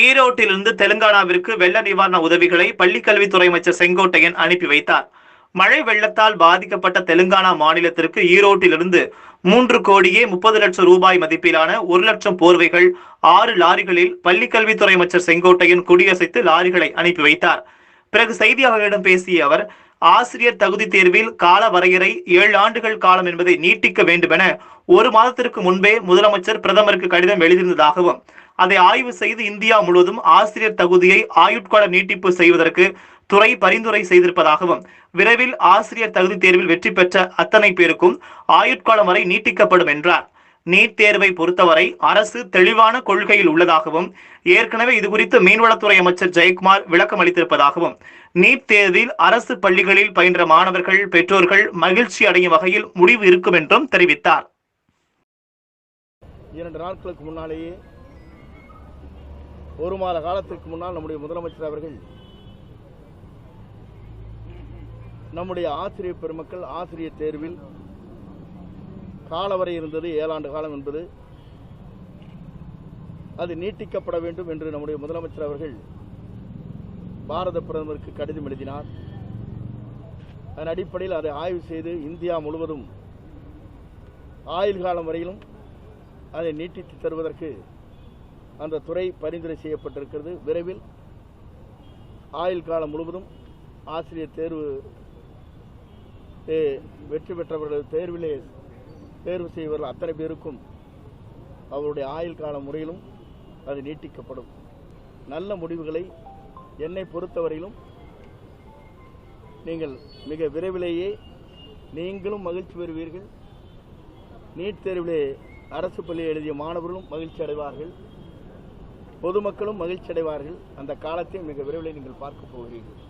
ஈரோட்டிலிருந்து தெலுங்கானாவிற்கு வெள்ள நிவாரண உதவிகளை பள்ளிக்கல்வித்துறை அமைச்சர் செங்கோட்டையன் அனுப்பி வைத்தார். மழை வெள்ளத்தால் பாதிக்கப்பட்ட தெலுங்கானா மாநிலத்திற்கு ஈரோட்டிலிருந்து மூன்று கோடியே முப்பது லட்சம் ரூபாய் மதிப்பிலான ஒரு லட்சம் போர்வைகள் ஆறு லாரிகளில் பள்ளிக்கல்வித்துறை அமைச்சர் செங்கோட்டையன் குடியசைத்து லாரிகளை அனுப்பி வைத்தார். பிறகு செய்தியாளர்களிடம் பேசிய அவர் ஆசிரியர் தகுதி தேர்வில் கால வரையறை ஏழு ஆண்டுகள் காலம் என்பதை நீட்டிக்க வேண்டுமென ஒரு மாதத்திற்கு முன்பே முதலமைச்சர் பிரதமருக்கு கடிதம் எழுதியிருந்ததாகவும் அதை ஆய்வு செய்து இந்தியா முழுவதும் ஆசிரியர் தகுதியை ஆயுட்கால நீட்டிப்பு செய்வதற்கு துறை பரிந்துரை செய்திருப்பதாகவும் விரைவில் ஆசிரியர் தகுதி தேர்வில் வெற்றி பெற்ற அத்தனை பேருக்கும் ஆயுட்காலம் வரை நீட்டிக்கப்படும் என்றார். நீட் தேர்வை பொறுத்தவரை அரசு தெளிவான கொள்கையில் உள்ளதாகவும் ஏற்கனவே இது குறித்து மீன்வளத்துறை அமைச்சர் ஜெயக்குமார் விளக்கம் அளித்திருப்பதாகவும் நீட் தேர்வில் அரசு பள்ளிகளில் பயின்ற மாணவர்கள் பெற்றோர்கள் மகிழ்ச்சி அடையும் வகையில் முடிவு இருக்கும் என்றும் தெரிவித்தார். இரண்டு நாட்களுக்கு முன்னாலேயே ஒரு மாத காலத்திற்கு முன்னால் நம்முடைய முதலமைச்சர் அவர்கள் நம்முடைய ஆசிரியர் பெருமக்கள் ஆசிரியர் தேர்வில் காலவரை இருந்தது ஏழாண்டு காலம் என்பது அது நீட்டிக்கப்பட வேண்டும் என்று நம்முடைய முதலமைச்சர் அவர்கள் பாரத பிரதமருக்கு கடிதம் எழுதினார். அதன் அடிப்படையில் அதை ஆய்வு செய்து இந்தியா முழுவதும் ஆயுள் காலம் வரையிலும் அதை நீட்டித்து தருவதற்கு அந்த துறை பரிந்துரை செய்யப்பட்டிருக்கிறது. விரைவில் ஆயுள் காலம் முழுவதும் ஆசிரியர் தேர்வு வெற்றி பெற்றவர்கள் தேர்விலே தேர்வு செய்வர்கள் அத்தனை பேருக்கும் அவருடைய ஆயுள் கால முறையிலும் அது நீட்டிக்கப்படும். நல்ல முடிவுகளை என்னை பொறுத்தவரையிலும் நீங்கள் மிக விரைவிலேயே நீங்களும் மகிழ்ச்சி பெறுவீர்கள். நீட் தேர்விலே அரசு பள்ளியை எழுதிய மாணவர்களும் மகிழ்ச்சி அடைவார்கள். பொதுமக்களும் மகிழ்ச்சி அடைவார்கள் அந்த காலத்தை மிக விரைவில் நீங்கள் பார்க்க போகிறீர்கள்.